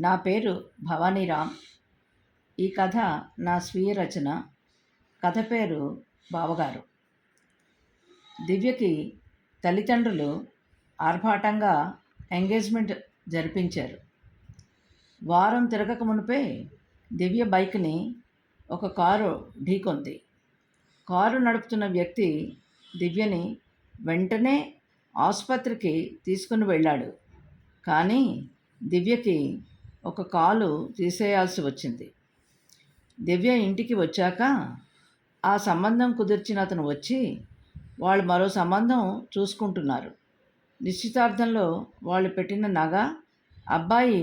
నా పేరు భవానీరామ్ ఈ కథ నా స్వీయ రచన. కథ పేరు బావగారు. దివ్యకి తల్లిదండ్రులు ఆర్భాటంగా ఎంగేజ్మెంట్ జరిపించారు. వారం తిరగక మునిపే దివ్య బైక్ని ఒక కారు ఢీకొంది. కారు నడుపుతున్న వ్యక్తి దివ్యని వెంటనే ఆసుపత్రికి తీసుకుని వెళ్ళాడు. కానీ దివ్యకి ఒక కాలు తీసేయాల్సి వచ్చింది. దివ్య ఇంటికి వచ్చాక ఆ సంబంధం కుదిర్చిన అతను వచ్చి వాళ్ళు మరో సంబంధం చూసుకుంటున్నారు. నిశ్చితార్థంలో వాళ్ళు పెట్టిన నగ అబ్బాయి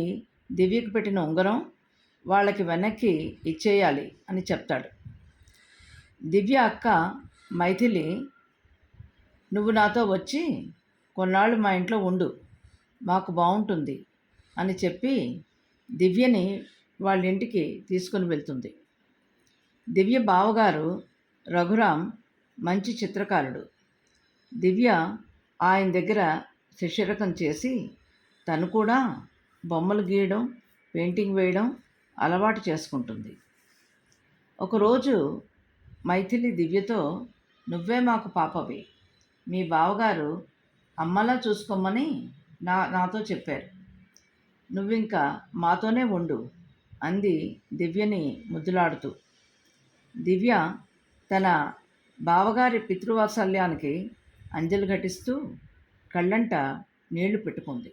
దివ్యకు పెట్టిన ఉంగరం వాళ్ళకి వెనక్కి ఇచ్చేయాలి అని చెప్తాడు. దివ్య అక్క మైథిలి నువ్వు నాతో వచ్చి కొన్నాళ్ళు మా ఇంట్లో ఉండు మాకు బాగుంటుంది అని చెప్పి దివ్యని వాళ్ళ ఇంటికి తీసుకుని వెళ్తుంది. దివ్య బావగారు రఘురామ్ మంచి చిత్రకారుడు. దివ్య ఆయన దగ్గర శిష్యరకం చేసి తను కూడా బొమ్మలు గీయడం పెయింటింగ్ వేయడం అలవాటు చేసుకుంటుంది. ఒకరోజు మైథిలి దివ్యతో నువ్వే మాకు పాపవి. మీ బావగారు అమ్మలా చూసుకోమని నా నాతో చెప్పారు. నువ్వింకా మాతోనే ఉండు అంది దివ్యని ముద్దులాడుతూ. దివ్య తన బావగారి పితృవాత్సల్యానికి అంజలి ఘటిస్తూ కళ్ళంట నీళ్ళు పెట్టుకుంది.